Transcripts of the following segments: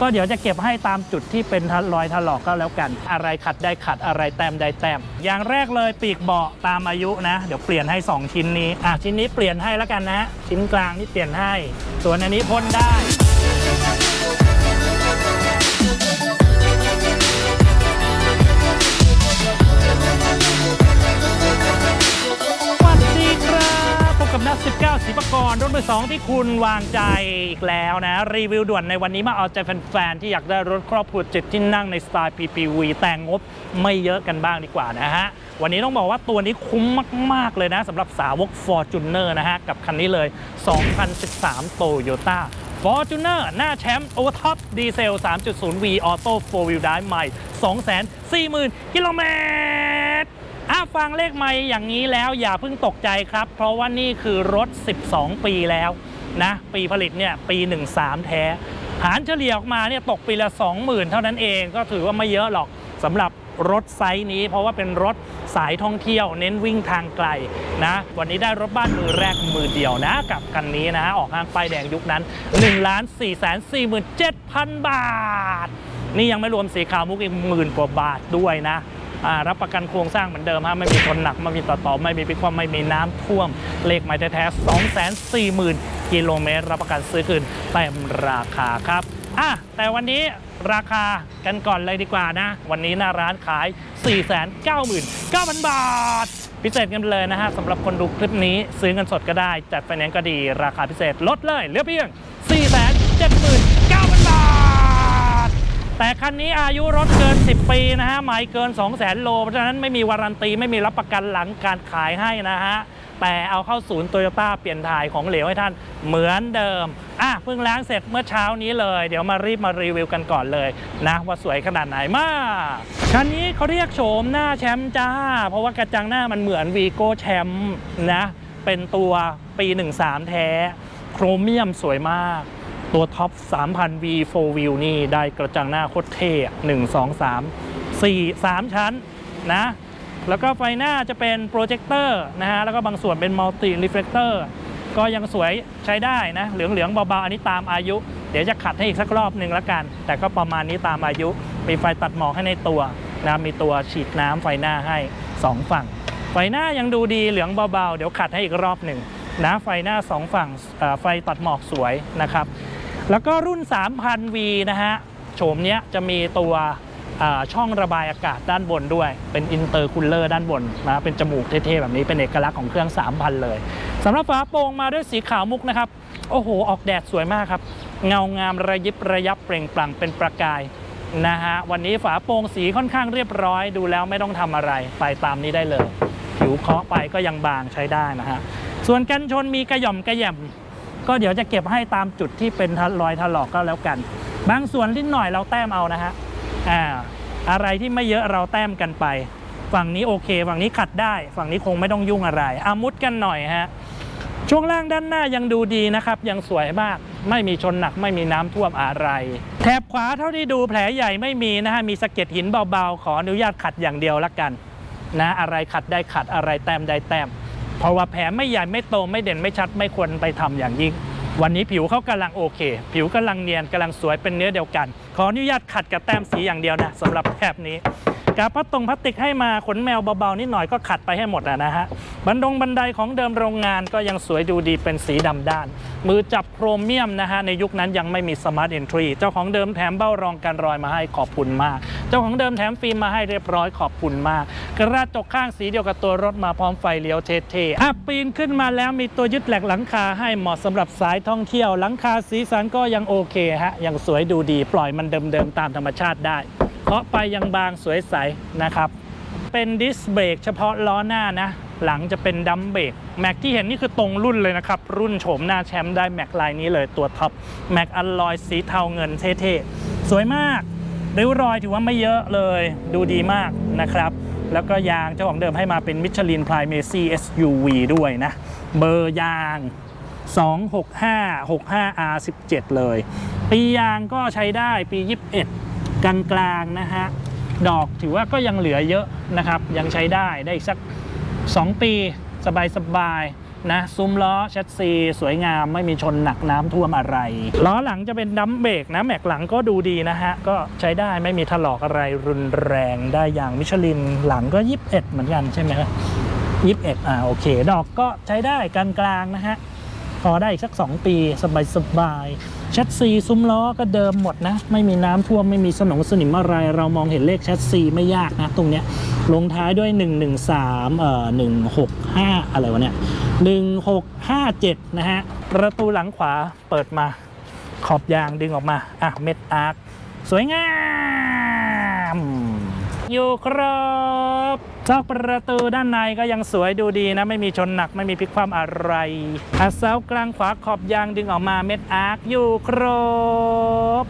ก็เดี๋ยวจะเก็บให้ตามจุดที่เป็นรอยถลอกก็แล้วกัน อะไรขัดได้ขัดอะไรแต้มได้แต้ม อย่างแรกเลยปีกเบาะตามอายุนะ เดี๋ยวเปลี่ยนให้ 2 ชิ้นนี้อะชิ้นนี้เปลี่ยนให้แล้วกันนะ ชิ้นกลางนี่เปลี่ยนให้ ส่วนอันนี้พ่นได้สวัสดีครับพบกับนัก19ศิลปกรรุ่นมือสองที่คุณวางใจ อีกแล้วนะ รีวิวด่วนในวันนี้มาเอาใจแฟนๆ ที่อยากได้รถครอบครัวจิตที่นั่งในสไตล์ PPV แต่งงบไม่เยอะกันบ้างดีกว่านะฮะ วันนี้ต้องบอกว่าตัวนี้คุ้มมาก ๆ เลยนะสำหรับสาวก Fortuner นะฮะ กับคันนี้เลย 2013 Toyota Fortuner หน้าแชมป์โอท็อปดีเซล 3.0V Auto 4 Wheel Drive ใหม่ 240,000 กิโลเมตรอะฟังเลขไม่อย่างนี้แล้วอย่าเพิ่งตกใจครับ เพราะว่านี่คือรถ 12 ปีแล้ว นะปีผลิตเนี่ยปี 13 แท้ หารเฉลี่ยออกมาเนี่ยตกปีละ 20,000 เท่านั้นเองก็ถือว่าไม่เยอะหรอกสำหรับรถไซส์นี้ เพราะว่าเป็นรถสายท่องเที่ยว เน้นวิ่งทางไกลนะ วันนี้ได้รถบ้านมือแรกมือเดียวนะ กับคันนี้นะ ออกห้างป้ายแดงยุคนั้น 1 4 4 7 0 0 0 บาท นี่ยังไม่รวมสีขาวมุกอีกหมื่นกว่าบาทด้วยนะ รับประกันโครงสร้างเหมือนเดิมฮะไม่มีชนหนักไม่มีต่อต่อไม่มีพลิกคว่ำไม่มีน้ำท่วม เลขหมายแท้ๆ240,000กิโลเมตร รับประกันซื้อคืนเต็มราคาครับอะแต่วันนี้ราคากันก่อนเลยดีกว่านะ วันนี้หน้าร้านขาย 499,000 บาท พิเศษกันเลยนะฮะสำหรับคนดูคลิปนี้ซื้อเงินสดก็ได้ จัดไฟแนนซ์ก็ดีราคาพิเศษลดเลยเหลือเพียง4 0 0 0 แต่คันนี้อายุรถเกิน 10 ปีนะฮะไม่เกิน 2 0 0 0 0 0โล เพราะฉะนั้นไม่มีวารันตีไม่มีรับประกันหลังการขายให้นะฮะแต่เอาเข้าศูนย์โตโยต้าเปลี่ยนถ่ายของเหลวให้ท่านเหมือนเดิม อะเพิ่งล้างเสร็จเมื่อเช้านี้เลย เดี๋ยวมารีบมารีวิวกันก่อนเลยนะ ว่าสวยขนาดไหนมากคันนี้เขาเรียกโฉมหน้าแชมป์จ้า เพราะว่ากระจังหน้ามันเหมือนวีโก้แชมป์นะ เป็นตัวปี 13 แท้ โครเมียมสวยมาก ตัวท็อป 3,000 V 4 Wheel นี่ได้กระจังหน้าโคตรเท่อะ1 2 3 4 3 ชั้นนะ แล้วก็ไฟหน้าจะเป็นโปรเจคเตอร์นะฮะ แล้วก็บางส่วนเป็นมัลติรีเฟล c เตอร์ก็ยังสวยใช้ได้นะ เหลืองๆเบาๆ อันนี้ตามอายุ เดี๋ยวจะขัดให้อีกสักรอบหนึ่งละกัน แต่ก็ประมาณนี้ตามอายุ มีไฟตัดหมอกให้ในตัวนะมีตัวฉีดน้ำไฟหน้าให้ 2 ฝั่ง ไฟหน้ายังดูดีเหลืองเบาๆ เดี๋ยวขัดให้อีกรอบหนึ่งนะไฟหน้า 2 ฝั่งไฟตัดหมอกสวยนะครับ แล้วก็รุ่น 3,000V นะฮะโฉมเนี้ยจะมีตัวช่องระบายอากาศด้านบนด้วย เป็นอินเตอร์คูลเลอร์ด้านบนนะเป็นจมูกเท่ๆ แบบนี้เป็นเอกลักษณ์ของเครื่อง 3,000 เลยสำหรับฝาโปร่งมาด้วยสีขาวมุกนะครับ โอ้โห ออกแดดสวยมากครับ เงางามระยิบระยับเปล่งปลั่งเป็นประกายนะฮะวันนี้ฝาโปร่งสีค่อนข้างเรียบร้อย ดูแล้วไม่ต้องทำอะไรไปตามนี้ได้เลย ผิวเคาะไปก็ยังบางใช้ได้นะฮะส่วนกันชนมีกระหย่อมกระแหย่ม ก็เดี๋ยวจะเก็บให้ตามจุดที่เป็นรอยถลอกก็แล้วกัน บางส่วนนิดหน่อยเราแต้มเอานะฮะอ่าอะไรที่ไม่เยอะเราแต้มกันไป ฝั่งนี้โอเค ฝั่งนี้ขัดได้ ฝั่งนี้คงไม่ต้องยุ่งอะไรอามุดกันหน่อยฮะช่วงล่างด้านหน้ายังดูดีนะครับ ยังสวยมากไม่มีชนหนักไม่มีน้ำท่วมอะไร แถบขวาเท่าที่ดูแผลใหญ่ไม่มีนะฮะมีสะเก็ดหินเบาๆ ขออนุญาตขัดอย่างเดียวละกัน นะ อะไรขัดได้ขัดอะไรแต้มได้แต้ม เพราะว่าแผลไม่ใหญ่ไม่โตไม่เด่นไม่ชัดไม่ควรไปทำอย่างยิ่ง วันนี้ผิวเขากำลังโอเค ผิวกำลังเนียนกำลังสวยเป็นเนื้อเดียวกัน ขออนุญาตขัดกับแต้มสีอย่างเดียวนะสำหรับแถบนี้ กาพัดตรงพลาสติกให้มาขนแมวเบาๆนิดหน่อยก็ขัดไปให้หมดนะฮะบันดงบันไดของเดิมโรงงานก็ยังสวยดูดีเป็นสีดำด้าน มือจับโครเมียมนะฮะในยุคนั้นยังไม่มีสมาร์ทเอนทรีเจ้าของเดิมแถมเบ้ารองกันรอยมาให้ขอบคุณมาก เจ้าของเดิมแถมฟิล์มมาให้เรียบร้อยขอบคุณมาก กระจกข้างสีเดียวกับตัวรถมาพร้อมไฟเลี้ยวเท่ๆอะปีนขึ้นมาแล้วมีตัวยึดแหลกหลังคาให้เหมาะสำหรับสายท่องเที่ยวหลังคาสีสันก็ยังโอเคฮะยังสวยดูดีปล่อยมันเดิมๆตามธรรมชาติได้ เพราะไปยังบางสวยใสนะครับ เป็นดิสเบรกเฉพาะล้อหน้านะ หลังจะเป็นดัมเบรกแม็กที่เห็นนี่คือตรงรุ่นเลยนะครับ รุ่นโฉมหน้าแชมป์ได้แม็กลายนี้เลยตัวท็อปแม็กอลลอยสีเทาเงินเท่ๆ สวยมากริ้วรอยถือว่าไม่เยอะเลยดูดีมากนะครับแล้วก็ยางเจ้าของเดิมให้มาเป็นมิชลินพ r i เมซี่ SUV ด้วยนะ เบอร์ยาง 265 65 R17 เลย ปียางก็ใช้ได้ปี 21 กลางๆนะฮะดอกถือว่าก็ยังเหลือเยอะนะครับ ยังใช้ได้ได้อีกสัก 2 ปีสบายๆนะซุ้มล้อแชสซีสวยงามไม่มีชนหนักน้ำท่วมอะไร ล้อหลังจะเป็นดัมเบรกนะแม็กหลังก็ดูดีนะฮะ ก็ใช้ได้ไม่มีถลอกอะไรรุนแรงได้อย่างมิชลินหลังก็ 21 เหมือนกันใช่ไหมครับ21อ่าโอเค ดอกก็ใช้ได้กลางๆนะฮะ พอได้อีกสัก 2 ปีสบายๆแชสซีซุ้มล้อก็เดิมหมดนะ ไม่มีน้ำท่วมไม่มีสนองสนิมอะไร เรามองเห็นเลขแชสซีไม่ยากนะ ตรงเนี้ยลงท้ายด้วย 113เอ่อ165 อะไรวะเนี่ย 1657 นะฮะ ประตูหลังขวาเปิดมา ขอบยางดึงออกมา อะ เม็ดอาร์คสวยงาม อยู่ครับซอกประตูด้านในก็ยังสวยดูดีนะ ไม่มีชนหนักไม่มีพลิกคว่ำอะไรอาเสากลางขวาขอบยางดึงออกมาเม็ดอาร์คอยู่ครบ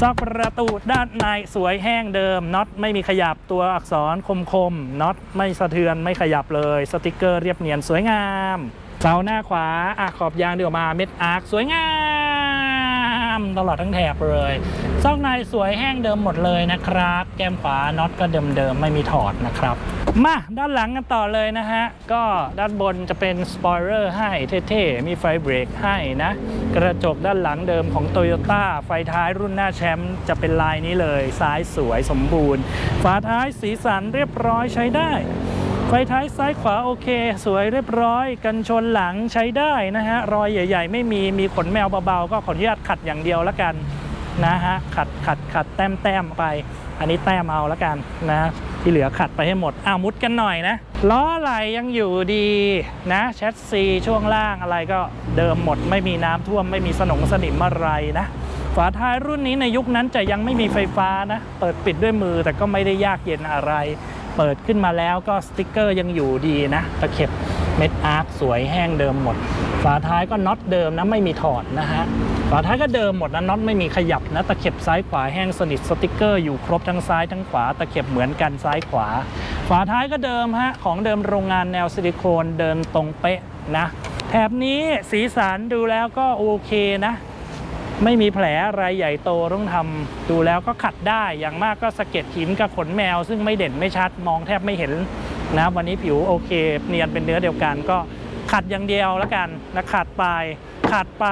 ซอกประตูด้านในสวยแห้งเดิมน็อตไม่มีขยับตัวอักษรคมคมน็อตไม่สะเทือนไม่ขยับเลย สติกเกอร์เรียบเนียนสวยงามเสาหน้าขวาอะขอบยางเดียวมาเม็ดอาร์คสวยงาม ตลอดทั้งแถบเลยซอกในสวยแห้งเดิมหมดเลยนะครับ แก้มขวาน็อตก็เดิมๆไม่มีถอดนะครับ มาด้านหลังกันต่อเลยนะฮะ ก็ด้านบนจะเป็นสปอยเลอร์ให้เท่ๆ มีไฟเบรกให้นะ กระจกด้านหลังเดิมของ t o y ยต้ไฟท้ายรุ่นหน้าแชมป์จะเป็นลายนี้เลย ซ้ายสวยสมบูรณ์ ฝาท้ายสีสันเรียบร้อยใช้ได้ ไฟท้ายซ้ายขวาโอเค สวยเรียบร้อย กันชนหลังใช้ได้นะฮะ รอยใหญ่ ๆ ไม่มีมีขนแมวเบาๆ ก็ขออนุญาตขัดอย่างเดียวแล้วกันนะฮะ ขัดขัดขัดแต้มแต้มไป อันนี้แต้มเอาแล้วกันนะที่เหลือขัดไปให้หมดอ้าวมุดกันหน่อยนะล้อไหลยังอยู่ดีนะแชสซีช่วงล่างอะไรก็เดิมหมดไม่มีน้ำท่วมไม่มีสนงสนิมอะไรนะฝาท้ายรุ่นนี้ในยุคนั้นจะยังไม่มีไฟฟ้านะ เปิดปิดด้วยมือแต่ก็ไม่ได้ยากเย็นอะไร เปิดขึ้นมาแล้วก็สติกเกอร์ยังอยู่ดีนะ ตะเข็บเม็ดอาร์คสวยแห้งเดิมหมด ฝาท้ายก็น็อตเดิมนะไม่มีถอดนะฮะฝาท้ายก็เดิมหมดนะน็อตไม่มีขยับนะตะเข็บซ้ายขวาแห้งสนิทสติกเกอร์อยู่ครบทั้งซ้ายทั้งขวา ตะเข็บเหมือนกันซ้ายขวา ฝาท้ายก็เดิมฮะของเดิมโรงงานแนวซิลิโคนเดินตรงเป๊ะนะแถบนี้สีสันดูแล้วก็โอเคนะ ไม่มีแผลอะไรใหญ่โตต้องทำดูแล้วก็ขัดได้อย่างมากก็สะเก็ดหินกับขนแมว ซึ่งไม่เด่นไม่ชัดมองแทบไม่เห็นนะวันนี้ผิวโอเค เนียนเป็นเนื้อเดียวกัน ก็ขัดอย่างเดียวแล้วกันนะขัดไปขัดไป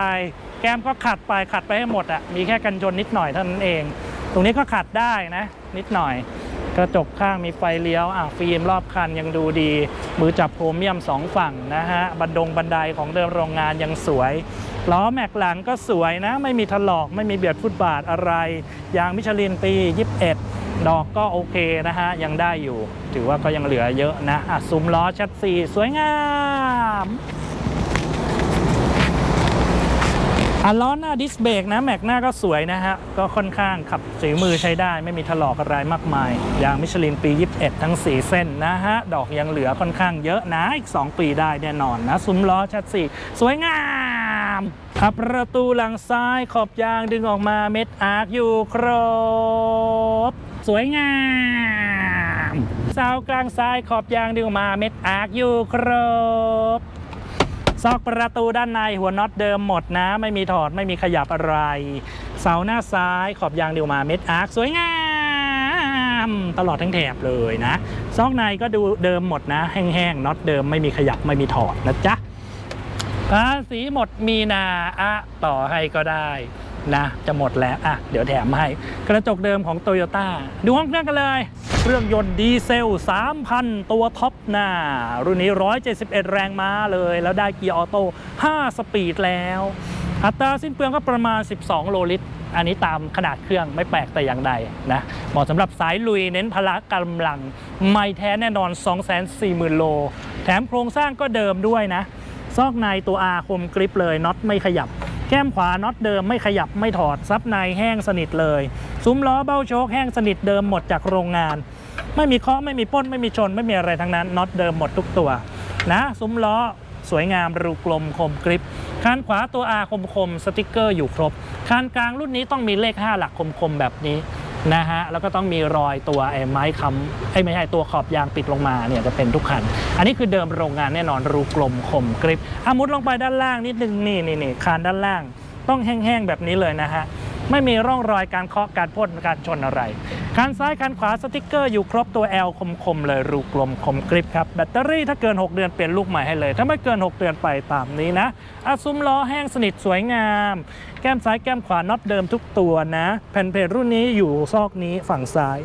แก้มก็ขัดไปขัดไปให้หมดอะ่ะมีแค่กันชนนิดหน่อยเท่านั้นเอง ตรงนี้ก็ขัดได้นะนิดหน่อย กระจกข้างมีไฟเลี้ยวอะฟิล์มรอบคันยังดูดี มือจับโพรเมียมสองฝั่งนะฮะบันดงบันไดของเดิมโรงงานยังสวย ล้อแม็กหลังก็สวยนะ ไม่มีถลอกไม่มีเบียดฟุตบาทอะไร ยางมิชลินปี 21 ดอกก็โอเคนะฮะ ยังได้อยู่ ถือว่าก็ยังเหลือเยอะนะอะซุ้มล้อชัดสีสวยงามอะล้อหน้าดิสเบรกนะ แม็กหน้าก็สวยนะฮะ ก็ค่อนข้างขับสีมือใช้ได้ ไม่มีถลอกอะไรมากมาย ยางมิชลินปี 21 ทั้ง 4 เส้นนะฮะ ดอกยังเหลือค่อนข้างเยอะนะ อีก 2 ปีได้แน่นอนนะ ซุ้มล้อชัดสีสวยงาม ขับประตูหลังซ้ายขอบยางดึงออกมาเม็ดอาร์คอยู่ครบ สวยงามเสากลางซ้ายขอบยางดึงออกมาเม็ดอาร์คอยู่ครบซอกประตูด้านในหัวน็อตเดิมหมดนะ ไม่มีถอดไม่มีขยับอะไร เสาหน้าซ้ายขอบยางเดียวมาเม็ดอาร์คสวยงามตลอดทั้งแถบเลยนะ ซอกในก็ดูเดิมหมดนะ แห้งๆน็อตเดิมไม่มีขยับไม่มีถอดนะจ๊ะ ภาษีหมดมีนาอะต่อให้ก็ได้นะจะหมดแล้วอะเดี๋ยวแถมให้ กระจกเดิมของโตโยต้าดูห้องเครื่องกันเลย เครื่องยนต์ดีเซล 3,000 ตัวท็อปหน้า รุ่นนี้ 171 แรงม้าเลย แล้วได้เกียร์ออโต้5สปีดแล้ว อัตราสิ้นเปลืองก็ประมาณ 12 โลลิตร อันนี้ตามขนาดเครื่องไม่แปลกแต่อย่างใดนะเหมาะสำหรับสายลุยเน้นพละกำลัง ไม่แท้แน่นอน 240,000 โล แถมโครงสร้างก็เดิมด้วยนะ ซอกในตัว R คมกริปเลยน็อตไม่ขยับ แก้มขวาน็อตเดิมไม่ขยับไม่ถอดซับในแห้งสนิทเลย ซุ้มล้อเบ้าโชคแห้งสนิทเดิมหมดจากโรงงาน ไม่มีเคาะไม่มีป้นไม่มีชน ไม่มีอะไรทั้งนั้นน็อตเดิมหมดทุกตัว นะ ซุ้มล้อสวยงามรูกลมคมกริปคานขวาตัว R คมคมสติกเกอร์อยู่ครบคานกลางรุ่นนี้ต้องมีเลข 5 หลักคมคมแบบนี้ นะฮะแล้วก็ต้องมีรอยตัวไอ้ไม้ค้ำไอ้ไม่ใช่ตัวขอบยางปิดลงมาเนี่ยจะเป็นทุกคัน อันนี้คือเดิมโรงงานแน่นอนรูกลมคมกริบอามุดลงไปด้านล่างนิดนึงนี่นี่นี่คานด้านล่าง ต้องแห้งๆแบบนี้เลยนะฮะไม่มีร่องรอยการเคาะการพ่นการชนอะไร คันซ้ายคันขวาสติกเกอร์อยู่ครบตัว L คมๆเลยรูกลมคมกริบครับ แบตเตอรี่ถ้าเกิน 6 เดือนเปลี่ยนลูกใหม่ให้เลย ถ้าไม่เกิน 6 เดือนไปตามนี้นะอาซุ้มล้อแห้งสนิทสวยงาม แก้มซ้ายแก้มขวาน็อตเดิมทุกตัวนะ แผ่นเพจรุ่นนี้อยู่ซอกนี้ฝั่งซ้าย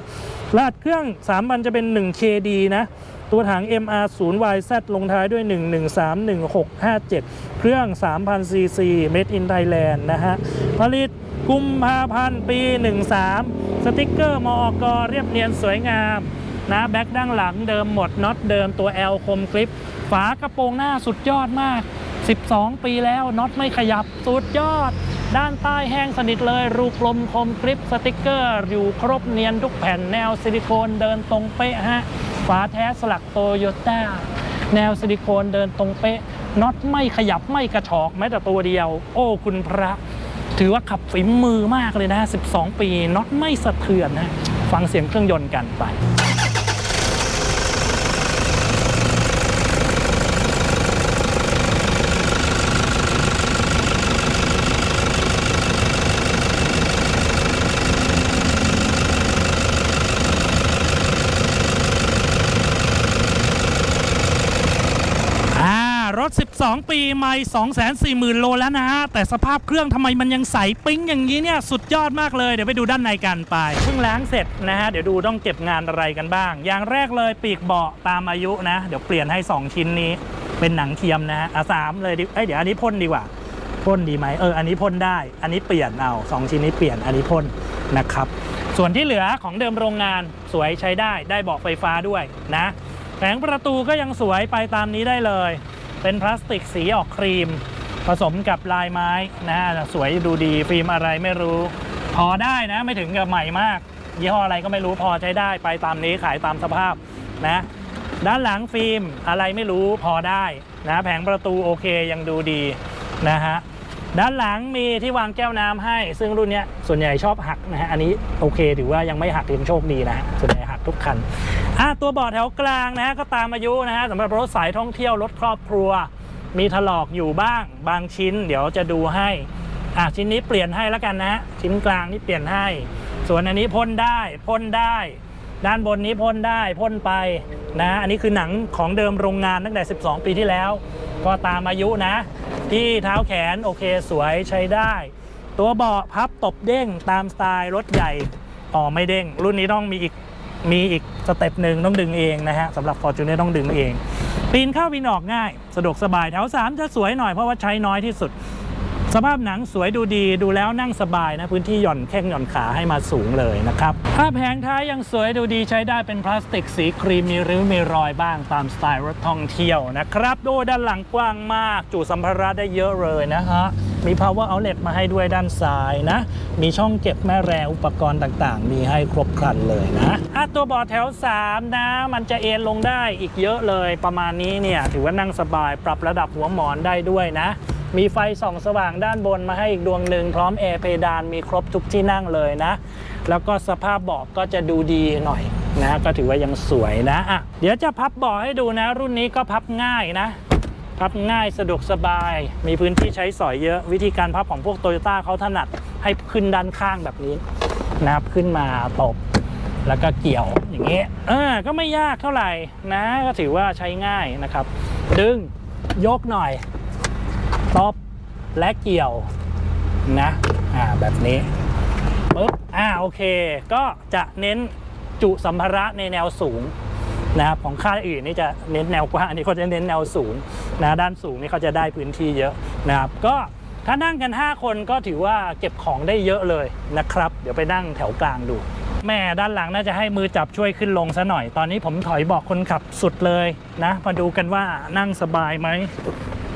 รหัสเครื่อง3มันจะเป็น 1KD นะตัวถัง MR 0 YZ ลงท้ายด้วย 1131657 เครื่อง 3,000 cc Made in Thailand นะฮะ ผลิต กุมภาพันธ์ปี 13 สติกเกอร์มอกเรียบเนียนสวยงามนะแบ็คด้านหลังเดิมหมดน็อตเดิมตัว L คมกริป ฝากระโปรงหน้าสุดยอดมาก 12 ปีแล้วน็อตไม่ขยับสุดยอด ด้านใต้แห้งสนิทเลย รูกลมคมกริปสติกเกอร์อยู่ครบเนียนทุกแผ่นแนวซิลิโคนเดินตรงเป๊ะฮะฝาแท้สลักโตโยต้าแนวซิลิโคนเดินตรงเป๊ะน็อตไม่ขยับไม่กระชอกแม้แต่ตัวเดียว โอ้คุณพระ ถือว่าขับฝีมือมากเลยนะ 12 ปีน็อตไม่สะเทือนนะ ฟังเสียงเครื่องยนต์กันไป 2 ปีไม่240,000 โลแล้วนะฮะ แต่สภาพเครื่องทำไมมันยังใสปิ้งอย่างนี้เนี่ย สุดยอดมากเลย เดี๋ยวไปดูด้านในกันไป เพิ่งล้างเสร็จนะฮะ เดี๋ยวดูต้องเก็บงานอะไรกันบ้าง อย่างแรกเลยปีกเบาะตามอายุนะ เดี๋ยวเปลี่ยนให้ 2 ชิ้นนี้ เป็นหนังเทียมนะฮะอะสามเลยดิเอ้ยเดี๋ยวอันนี้พ่นดีกว่าพ่นดีไหมเอออันนี้พ่นได้ อันนี้เปลี่ยนเอา2ชิ้นนี้เปลี่ยนอันนี้พ่นนะครับ ส่วนที่เหลือของเดิมโรงงานสวยใช้ได้ได้เบาะไฟฟ้าด้วยนะแผงประตูก็ยังสวยไปตามนี้ได้เลย เป็นพลาสติกสีออกครีม ผสมกับลายไม้นะฮะสวยดูดีฟิล์มอะไรไม่รู้ พอได้นะไม่ถึงกับใหม่มาก ยี่ห้ออะไรก็ไม่รู้พอใช้ได้ไปตามนี้ขายตามสภาพนะด้านหลังฟิล์มอะไรไม่รู้พอได้นะแผงประตูโอเคยังดูดีนะฮะ ด้านหลังมีที่วางแก้วน้ำให้ ซึ่งรุ่นนี้ส่วนใหญ่ชอบหักนะฮะ อันนี้โอเคถือว่ายังไม่หักยังโชคดีนะฮะ ส่วนใหญ่หักทุกคันอะตัวเบาะแถวกลางนะฮะก็ตามอายุนะฮะสำหรับรถสายท่องเที่ยวรถครอบครัว มีถลอกอยู่บ้าง บางชิ้น เดี๋ยวจะดูให้อะชิ้นนี้เปลี่ยนให้แล้วกันนะฮะชิ้นกลางนี่เปลี่ยนให้ ส่วนอันนี้พ่นได้พ่นได้ ด้านบนนี้พ่นได้พ่นไปนะ อันนี้คือหนังของเดิมโรงงานตั้งแต่ 12 ปีที่แล้ว ก็ตามอายุนะ ที่เท้าแขนโอเคสวยใช้ได้ ตัวเบาะพับตบเด้งตามสไตล์รถใหญ่อ๋อไม่เด้ง รุ่นนี้ต้องมีอีกมีอีกสเต็ปหนึ่งต้องดึงเองนะฮะสำหรับ f o r t u n e r ต้องดึงเองปีนเข้าปีนออกง่าย สะดวกสบายแถว3จะสวยหน่อยเพราะว่าใช้น้อยที่สุด สภาพหนังสวยดูดีดูแล้วนั่งสบายนะ พื้นที่หย่อนแข้งหย่อนขาให้มาสูงเลยนะครับถ้าแผงท้ายยังสวยดูดีใช้ได้เป็นพลาสติกสีครีมมีริ้วมีรอยบ้างตามสไตล์รถท่องเที่ยวนะครับดยด้านหลังกว้างมาก จุสัมภาระได้เยอะเลยนะฮะมี power outlet มาให้ด้วยด้านซ้ายนะ มีช่องเก็บแม่แรงอุปกรณ์ต่างๆ มีให้ครบครันเลยนะอะตัวเบาะแถว 3 นะ มันจะเอนลงได้อีกเยอะเลยประมาณนี้เนี่ย ถือว่านั่งสบายปรับระดับหัวหมอนได้ด้วยนะ มีไฟส่องสว่างด้านบนมาให้อีกดวงหนึ่งพร้อมแอร์เพดานมีครบทุกที่นั่งเลยนะ แล้วก็สภาพเบาะก็จะดูดีหน่อยนะก็ถือว่ายังสวยนะอะเดี๋ยวจะพับเบาะให้ดูนะ รุ่นนี้ก็พับง่ายนะ พับง่ายสะดวกสบาย มีพื้นที่ใช้สอยเยอะ วิธีการพับของพวกโตโยต้าเขาถนัดให้ขึ้นด้านข้างแบบนี้นะครับขึ้นมาตบแล้วก็เกี่ยวอย่างเงี้ยเออก็ไม่ยากเท่าไหร่นะ ก็ถือว่าใช้ง่ายนะครับ ดึงยกหน่อย ตบและเกี่ยวนะอ่าแบบนี้ปุ๊บอ่าโอเค ก็จะเน้นจุสัมภาระในแนวสูงนะครับของค่ายอื่นนี่จะเน้นแนวกว้างอันนี้เขาจะเน้นแนวสูงนะด้านสูงนี่เขาจะได้พื้นที่เยอะนะครับก็ถ้านั่งกัน 5 คนก็ถือว่าเก็บของได้เยอะเลยนะครับ เดี๋ยวไปนั่งแถวกลางดู แม่ด้านหลังน่าจะให้มือจับช่วยขึ้นลงซะหน่อยตอนนี้ผมถอยบอกคนขับสุดเลยนะ มาดูกันว่านั่งสบายไหม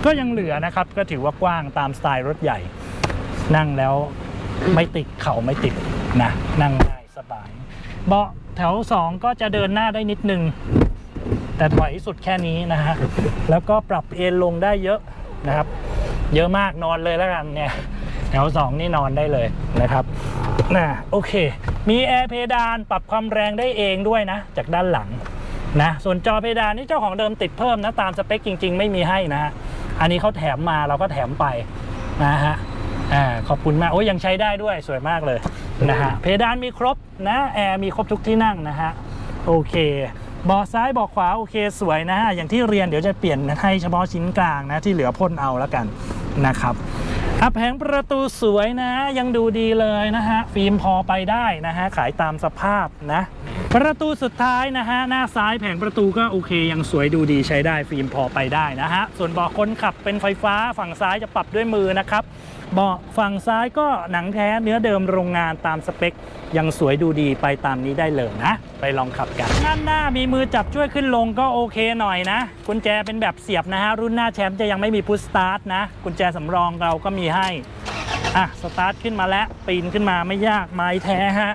ก็ยังเหลือนะครับ ก็ถือว่ากว้างตามสไตล์รถใหญ่ นั่งแล้วไม่ติดเข่าไม่ติดนะ นั่งง่ายสบาย เบาะแถว 2 ก็จะเดินหน้าได้นิดนึง แต่ไหวสุดแค่นี้นะฮะ แล้วก็ปรับเอนลงได้เยอะนะครับ เยอะมากนอนเลยแล้วกันเนี่ย แถว 2 นี่นอนได้เลยนะครับนะโอเค มีแอร์เพดานปรับความแรงได้เองด้วยนะ จากด้านหลังนะ ส่วนจอเพดานนี่เจ้าของเดิมติดเพิ่มนะ ตามสเปคจริง ๆ ไม่มีให้นะฮะ อันนี้เขาแถมมาเราก็แถมไปนะฮะอ่าขอบคุณมากโอ้ยยังใช้ได้ด้วยสวยมากเลยนะฮะเพดานมีครบนะแอร์มีครบทุกที่นั่งนะฮะโอเคบาะซ้ายบาะขวาโอเคสวยนะฮะอย่างที่เรียนเดี๋ยวจะเปลี่ยนให้เฉพาะชิ้นกลางนะที่เหลือพ่นเอาแล้วกันนะครับอะแผงประตูสวยนะ ยังดูดีเลยนะฮะฟิล์มพอไปได้นะฮะขายตามสภาพนะ ประตูสุดท้ายนะฮะหน้าซ้ายแผงประตูก็โอเค ยังสวยดูดีใช้ได้ฟิล์มพอไปได้นะฮะส่วนเบาะคนขับเป็นไฟฟ้าฝั่งซ้ายจะปรับด้วยมือนะครับเบาะฝั่งซ้ายก็หนังแท้เนื้อเดิมโรงงานตามสเปค ยังสวยดูดีไปตามนี้ได้เลยนะ ไปลองขับกันด้านหน้ามีมือจับช่วยขึ้นลงก็โอเคหน่อยนะ กุญแจเป็นแบบเสียบนะฮะรุ่นหน้าแชมป์จะยังไม่มีพุชสตาร์ทนะ กุญแจสำรองเราก็มีให้ อะ สตาร์ทขึ้นมาแล้ว ปีนขึ้นมาไม่ยากไม้แท้ฮะ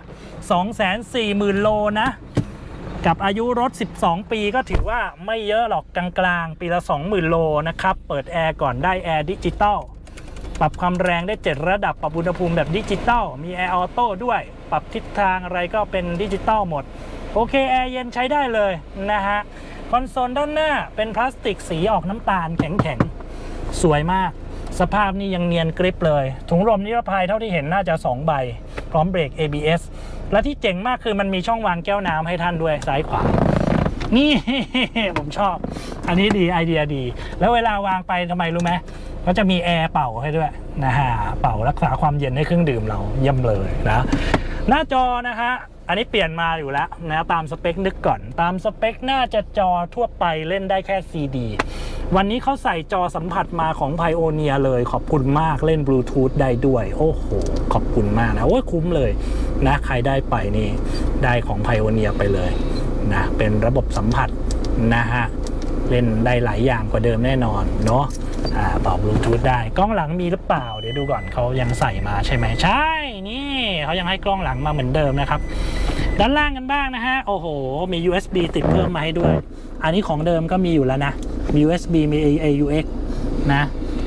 240,000 โลนะ กับอายุรถ 12 ปีก็ถือว่าไม่เยอะหรอกกลางๆ ปีละ 20,000 โลนะครับ เปิดแอร์ก่อนได้แอร์ดิจิตอลปรับความแรงได้ 7 ระดับปรับอุณหภูมิแบบดิจิตอลมีแอร์ออโต้ด้วย ปรับทิศทางอะไรก็เป็นดิจิตอลหมด โอเค แอร์เย็นใช้ได้เลยนะฮะ คอนโซลด้านหน้าเป็นพลาสติกสีออกน้ำตาลแข็งๆ สวยมาก สภาพนี่ยังเนียนกริปเลย ถุงลมนิรภัยเท่าที่เห็นน่าจะ 2 ใบ พร้อมเบรก ABS และที่เจ๋งมากคือมันมีช่องวางแก้วน้ำให้ท่านด้วยซ้ายขวา นี่ผมชอบ อันนี้ดีไอเดียดี แล้วเวลาวางไปทำไมรู้ไหมก็จะมีแอร์เป่าให้ด้วยนะฮะเป่ารักษาความเย็นให้เครื่องดื่มเราเยี่ยมเลยนะหน้าจอนะฮะอันนี้เปลี่ยนมาอยู่แล้วนะตามสเปคนึกก่อน ตามสเปคน่าจะจอทั่วไปเล่นได้แค่ CD วันนี้เขาใส่จอสัมผัสมาของ Pioneer เลยขอบคุณมากเล่นบลูทูธได้ด้วย โอ้โห ขอบคุณมากนะโอ้ยคุ้มเลยนะใครได้ไปนี่ได้ของ Pioneer ไปเลยนะเป็นระบบสัมผัสนะฮะเล่นได้หลายอย่างกว่าเดิมแน่นอนเนาะอ่าต่อบลูทูธได้กล้องหลังมีหรือเปล่า เดี๋ยวดูก่อนเขายังใส่มาใช่ไหมใช่นี่เขายังให้กล้องหลังมาเหมือนเดิมนะครับ ด้านล่างกันบ้างนะฮะ โอ้โห มี USB ติดเพิ่มมาให้ด้วย อันนี้ของเดิมก็มีอยู่แล้วนะ มี USB มี AUX นะ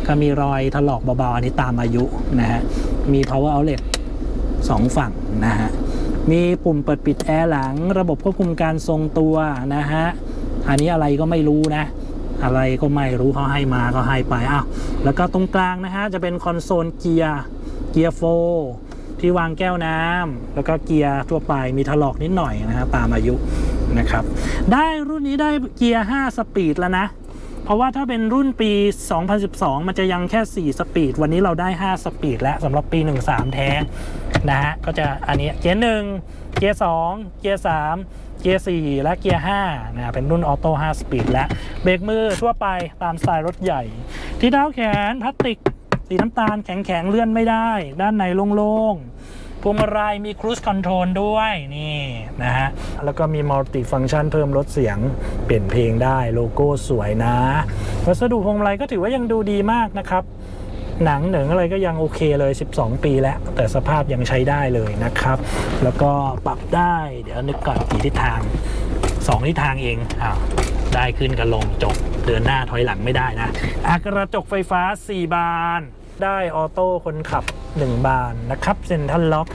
ก็มีรอยถลอกเบาๆ อันนี้ตามอายุนะฮะ มี power outlet สองฝั่งนะฮะ มีปุ่มเปิดปิดแอร์หลัง ระบบควบคุมการทรงตัวนะฮะ อันนี้อะไรก็ไม่รู้นะ อะไรก็ไม่รู้เขาให้มาก็ให้ไปอ้าวแล้วก็ตรงกลางนะฮะ จะเป็นคอนโซลเกียร์ เกียร์โฟ ที่วางแก้วน้ำแล้วก็เกียร์ทั่วไปมีถลอกนิดหน่อยนะฮะตามอายุนะครับได้รุ่นนี้ได้เกียร์ 5 สปีดแล้วนะ เพราะว่าถ้าเป็นรุ่นปี 2012 มันจะยังแค่ 4 สปีด วันนี้เราได้ 5 สปีดแล้วสำหรับปี 13 แท้นะฮะก็จะอันนี้เกียร์1เกียร์2เกียร์3เกียร์4และเกียร์5นะเป็นรุ่นออโต้5สปีดและเบรกมือทั่วไปตามสไตล์รถใหญ่ ที่เท้าแขนพลาสติก สีน้ำตาลแข็งๆ เลื่อนไม่ได้ ด้านในโล่งๆพวงมาลัยมีครู i คอนโทรลด้วยนี่นะฮะ แล้วก็มีมัลติฟัง c t ชันเพิ่มลดเสียง เปลี่ยนเพลงได้โลโก้สวยนะ วัสดุพวงมาลัยก็ถือว่ายังดูดีมากนะครับหนังเหนึ่งอะไรก็ยังโอเคเลย 12 ปีแล้ว แต่สภาพยังใช้ได้เลยนะครับ แล้วก็ปรับได้ เดี๋ยวนึกก่อนกี่ทิศทาง 2 ทิศทางเองอ้าวได้ขึ้นกับลงจบ เดินหน้าถอยหลังไม่ได้นะ อากระจกไฟฟ้า 4 บาน ได้ออโต้คนขับ 1 บานนะครับเซ็นทรัลล็อก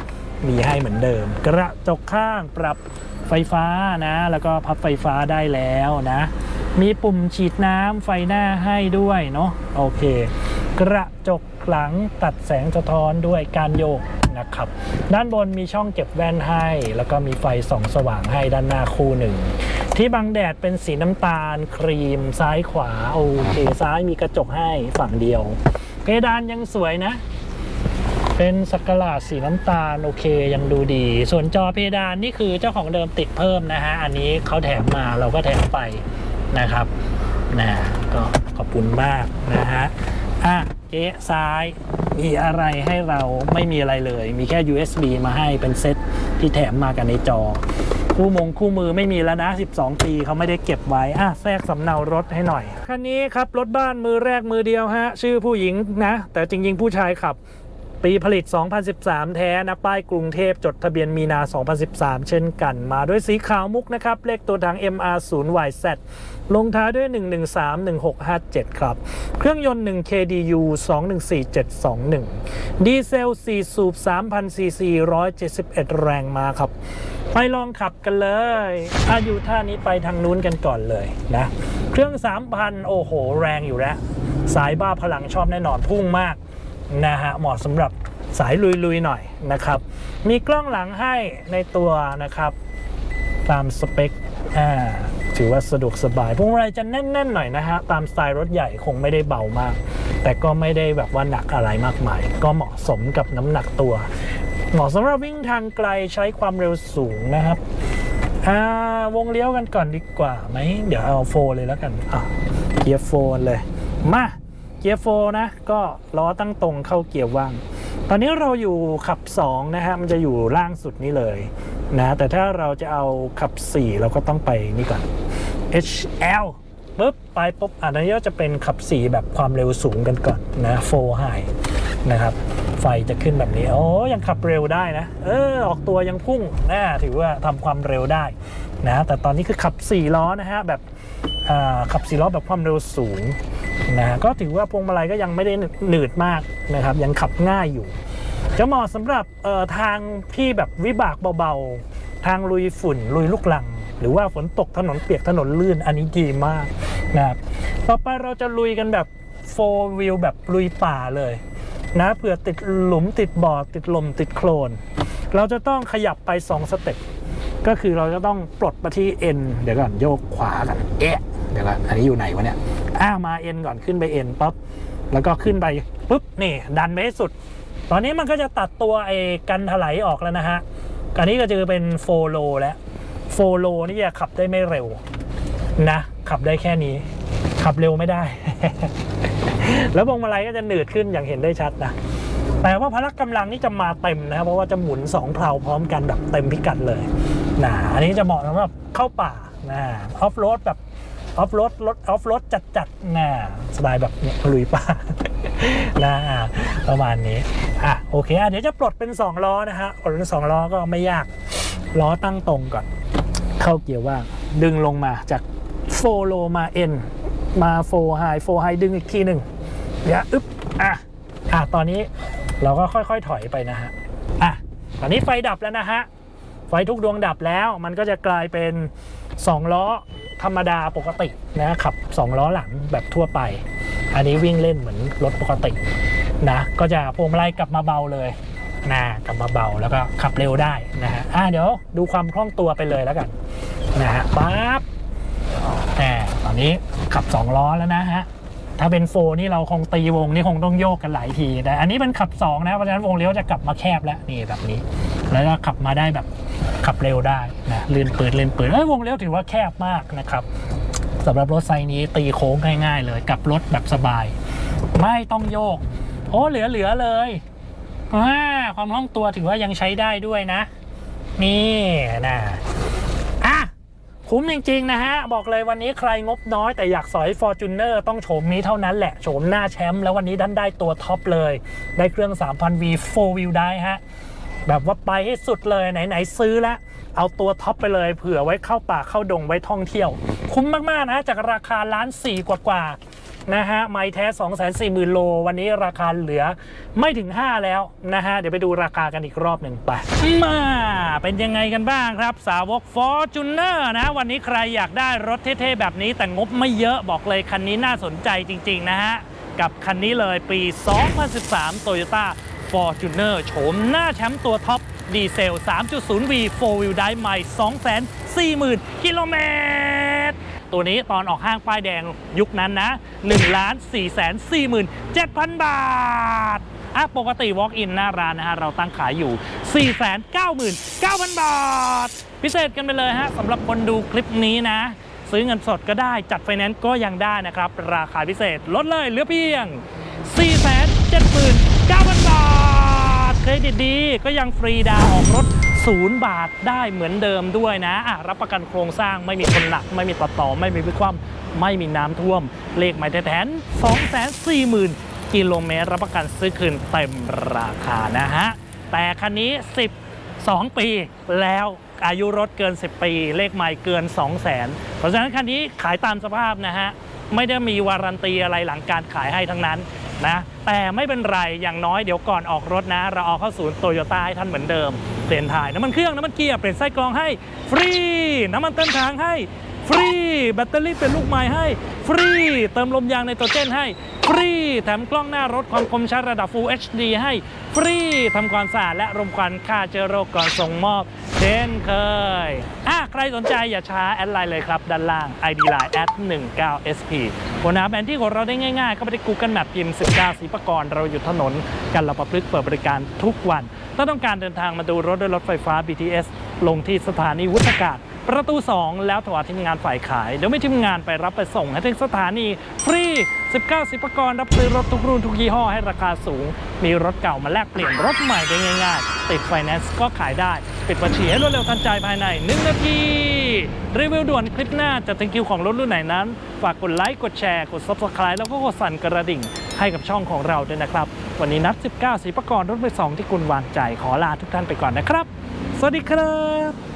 มีให้เหมือนเดิม กระจกข้างปรับไฟฟ้านะ แล้วก็พับไฟฟ้าได้แล้วนะ มีปุ่มฉีดน้ำไฟหน้าให้ด้วยเนาะโอเค กระจกหลังตัดแสงสะท้อนด้วยการโยกนะครับด้านบนมีช่องเก็บแว่นให้ แล้วก็มีไฟส่องสว่างให้ด้านหน้าคู่หนึ่ง ที่บังแดดเป็นสีน้ำตาล ครีมซ้ายขวา โอเค ซ้ายมีกระจกให้ฝั่งเดียว เพดานยังสวยนะ เป็นสักหลาดสีน้ำตาล โอเคยังดูดี ส่วนจอเพดานนี่คือเจ้าของเดิมติดเพิ่มนะฮะ อันนี้เขาแถมมาเราก็แถมไปนะครับนะก็ขอบคุณมากนะฮะอะเก๊ซ้ายมีอะไรให้เราไม่มีอะไรเลย มีแค่ USB มาให้เป็นเซตที่แถมมากันในจอ คู่มงคู่มือไม่มีแล้วนะ 12 ปีเขาไม่ได้เก็บไว้อะแทรกสำเนารถให้หน่อยคันนี้ครับรถบ้านมือแรกมือเดียวฮะ ชื่อผู้หญิงนะ แต่จริงๆผู้ชายขับ ปีผลิต 2013 แท้นะป้ายกรุงเทพจดทะเบียนมีนา 2013 เช่นกัน มาด้วยสีขาวมุกนะครับ เลขตัวถัง MR0YZ ลงท้ายด้วย 1131657 ครับ เครื่องยนต์ 1 KDU 214721 ดีเซล 4 สูบ 3,000 ซีซี 171 แรงมาครับ ไปลองขับกันเลยอาอยู่ท่านี้ไปทางนู้นกันก่อนเลยนะ เครื่อง 3,000 โอ้โห แรงอยู่แล้ว สายบ้าพลังชอบแน่นอนพุ่งมาก นะฮะเหมาะสำหรับสายลุยๆหน่อยนะครับ มีกล้องหลังให้ในตัวนะครับ ตามสเปคอ่าถือว่าสะดวกสบายพวงมาลัยจะแน่นๆหน่อยนะฮะตามสไตล์รถใหญ่คงไม่ได้เบามาก แต่ก็ไม่ได้แบบว่าหนักอะไรมากมาย ก็เหมาะสมกับน้ำหนักตัว เหมาะสำหรับวิ่งทางไกลใช้ความเร็วสูงนะครับอ่าวงเลี้ยวกันก่อนดีกว่าไหมเดี๋ยวเอาโฟเลยแล้วกันอะเกียร์โฟเลยมา กียร์โฟนะ ก็ล้อตั้งตรงเข้าเกียร์ว่าง ตอนนี้เราอยู่ขับ 2 นะฮะ มันจะอยู่ล่างสุดนี้เลยนะ แต่ถ้าเราจะเอาขับ 4 เราก็ต้องไปนี่ก่อน HL ปุ๊บไปปุ๊บอันนี้ก็จะเป็นขับ 4 แบบความเร็วสูงกันก่อนนะ4 high นะครับ ไฟจะขึ้นแบบนี้ โอ้ยังขับเร็วได้นะ เออ ออกตัวยังพุ่งนะถือว่าทำความเร็วได้นะ แต่ตอนนี้คือขับ 4 ล้อนะฮะ แบบ ขับ4ล้อแบบความเร็วสูงนะก็ถือว่าพวงมาลัยก็ยังไม่ได้หนืดมากนะครับ ยังขับง่ายอยู่จะเหมาะสำหรับทางที่แบบวิบากเบาๆ ทางลุยฝุ่นลุยลูกลัง หรือว่าฝนตกถนนเปียกถนนลื่นอันนี้ดีมากนะครับต่อไปเราจะลุยกันแบบโฟวิลแบบลุยป่าเลยนะเผื่อติดหลุมติดบ่อติดลมติดโคลน เราจะต้องขยับไป 2 สเต็ปก็คือเราจะต้องปลดมาที่ N เดี๋ยวก่อนโยกขวากันเอ๊ะ เดี๋ยวก่อนอันนี้อยู่ไหนวะเนี่ยอ้ามา N ก่อนขึ้นไป N ปั๊บแล้วก็ขึ้นไปปุ๊บนี่ดันไปให้สุด ตอนนี้มันก็จะตัดตัวไอ้กันถลายออกแล้วนะฮะอันนี้ก็จะเป็นโฟโลแล้วโฟโลนี่จะขับได้ไม่เร็วนะขับได้แค่นี้ ขับเร็วไม่ได้ แล้วพวงมาลัยก็จะหนืดขึ้นอย่างเห็นได้ชัดนะแต่ว่าพละกำลังนี่จะมาเต็มนะครับเพราะว่าจะหมุน2เพลาพร้อมกันแบบเต็มพิกัดเลยนะอันนี้จะเหมาะสำหรับเข้าป่านะออฟโรดแบบ ออฟโรดรถออฟโรดจัดๆนะสบายแบบเนี่ยลุยป่านะอะประมาณนี้อะโอเคอะเดี๋ยวจะปลดเป็น 2 ล้อนะฮะปลดเป็น2ล้อก็ไม่ยากล้อตั้งตรงก่อน เข้าเกียร์ว่างดึงลงมาจากโฟโลมาเอ็นมาโฟไฮโฟไฮดึงอีกทีหนึ่งเดี๋ยวอึ๊บอะอะตอนนี้เราก็ค่อยๆถอยไปนะฮะอะตอนนี้ไฟดับแล้วนะฮะไฟทุกดวงดับแล้วมันก็จะกลายเป็น 2 ล้อ ธรรมดาปกตินะขับ 2 ล้อหลังแบบทั่วไป อันนี้วิ่งเล่นเหมือนรถปกตินะก็จะพวงมาลัยกลับมาเบาเลยนะกลับมาเบาแล้วก็ขับเร็วได้นะฮะอะเดี๋ยวดูความคล่องตัวไปเลยแล้วกันนะฮะปั๊บแต่ตอนนี้ขับ 2 ล้อแล้วนะฮะ ถ้าเป็นโฟนี่เราคงตีวงนี่คงต้องโยกกันหลายที แต่อันนี้เป็นขับ2นะเพราะฉะนั้นวงเลี้ยวจะกลับมาแคบแล้วนี่แบบนี้ แล้วก็ขับมาได้แบบขับเร็วได้นะลื่นเปิดลื่นเปิดเอ้ยวงเลี้ยวถือว่าแคบมากนะครับสำหรับรถไซนี้ตีโค้งง่ายๆเลยกับรถแบบสบาย ไม่ต้องโยก โอ้เหลือๆเลยอ่าความคล่องตัวถือว่ายังใช้ได้ด้วยนะ นี่นะ คุ้มจริงๆนะฮะ บอกเลยวันนี้ใครงบน้อยแต่อยากสอย f o r t u n e r ต้องโฉมนี้เท่านั้นแหละ โฉมหน้าแชมป์แล้ววันนี้ดันได้ตัวท็อปเลย ได้เครื่อง 3,000V 4 wheel ได้ฮะ แบบว่าไปให้สุดเลยไหนๆซื้อแล้วเอาตัวท็อปไปเลยเผื่อไว้เข้าป่าเข้าดงไว้ท่องเที่ยว คุ้มมากๆนะจากราคาล้านสี่กว่าๆ นะฮะไม้แท้ 2 4 0 0 0 0 โล วันนี้ราคาเหลือไม่ถึง 5 แล้วนะฮะ เดี๋ยวไปดูราคากันอีกรอบหนึ่งไป มา เป็นยังไงกันบ้างครับ สาวก Fortuner นะ วันนี้ใครอยากได้รถเท่ ๆ แบบนี้แต่งบไม่เยอะบอกเลยคันนี้น่าสนใจจริง ๆ นะฮะ กับคันนี้เลยปี 2013 Toyota Fortuner โฉมหน้าแชมป์ตัวท็อปดีเซล 3.0V 4 Wheel Drive ใหม่ 240,000 กิโลเมตร ตัวนี้ตอนออกห้างป้ายแดงยุคนั้นนะ1ล้าน447,000 บาทอะปกติ Walk in หน้าร้านนะฮะ เราตั้งขายอยู่ 499,000 บาท พิเศษกันไปเลยฮะสำหรับคนดูคลิปนี้นะ ซื้อเงินสดก็ได้จัดไฟแนนซ์ก็ยังได้นะครับ ราคาพิเศษลดเลยเหลือเพียง 479,000 บาท เครดิตดีก็ยังฟรีดาวออกรถ 0 บาทได้เหมือนเดิมด้วยนะะรับประกันโครงสร้างไม่มีคนหนัก ไม่มีตัดต่อ ไม่มีวิความไม่มีน้ำท่วม เลขหมายแทน240,000 กิโลเมตร รับประกันซื้อคืนเต็มราคานะฮะ แต่คันนี้ 12 ปีแล้วอายุรถเกิน 10 ปี เลขไมล์เกิน 2 0 0 0 0 0 เพราะฉะนั้นคันนี้ขายตามสภาพนะฮะ ไม่ได้มีวารันตีอะไรหลังการขายให้ทั้งนั้นนะแต่ไม่เป็นไรอย่างน้อยเดี๋ยวก่อนออกรถนะ เราเอาเข้าศูนย์โตโยต้าให้ท่านเหมือนเดิม เปลี่ยนถ่ายน้ำมันเครื่องน้ำมันเกียร์เปลี่ยนไส้กรองให้ฟรี น้ำมันเติมทางให้ ฟรี แบตเตอรี่เป็นลูกไม้ให้ ฟรี เติมลมยางในตัวเจนให้ ฟรี แถมกล้องหน้ารถความคมชัดระดับ Full HD ให้ ฟรีทำความสะอาดและรมควันฆ่าเชื้อโรคก่อนส่งมอบ เช่นเคยอะใครสนใจอย่าช้า แอดไลน์เลยครับ ด้านล่าง ID Line แอด19 SP หัวหน้าแผนที่ของเราได้ง่ายๆเข้าไปที่ Google Map พิมพ์ 19สีประกรณ์เราอยู่ถนนกันเราประพฤกษ์เปิดบริการทุกวัน ถ้าต้องการเดินทางมาดูรถด้วยรถไฟฟ้า BTS ลงที่สถานีวุฒากาศ ประตู 2 แล้วถวายทีมงานฝ่ายขาย เดี๋ยวไม่ทีมงานไปรับไปส่งให้ถึงสถานี ฟรี 19 สิบประกรรับซื้อรถทุกรุ่นทุกยี่ห้อให้ราคาสูง มีรถเก่ามาแลกเปลี่ยนรถใหม่ได้ง่าย ๆ ติดไฟแนนซ์ก็ขายได้ ปิดบัญชีให้รวดเร็วทันใจภายใน 1 นาทีรีวิวด่วนคลิปหน้าจะถึงคิวของรถรุ่นไหนนั้น ฝากกดไลค์ กดแชร์ กด Subscribe แล้วก็กดสั่นกระดิ่ง ให้กับช่องของเราด้วยนะครับ วันนี้นัด 19สีประกรรถมือสองที่คุณวางใจขอลาทุกท่านไปก่อนนะครับ สวัสดีครับ